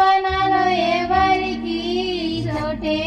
కల్పనలో ఎవరికి చోటే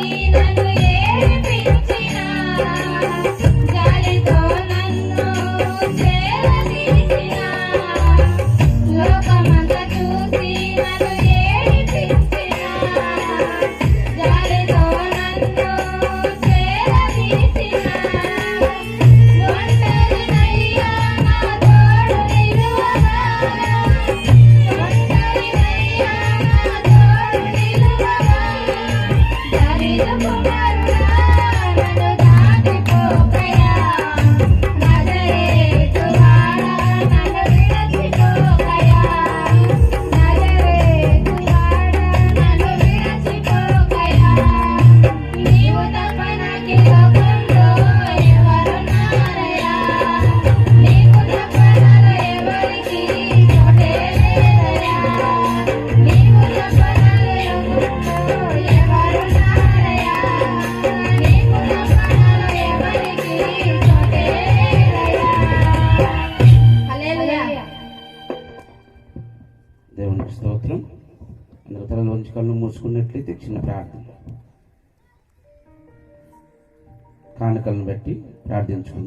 Marina. తలలోంచి కళ్ళు మూసుకున్నట్లయితే చిన్న ప్రార్థన. కానుకలను బట్టి ప్రార్థించుకుంటాం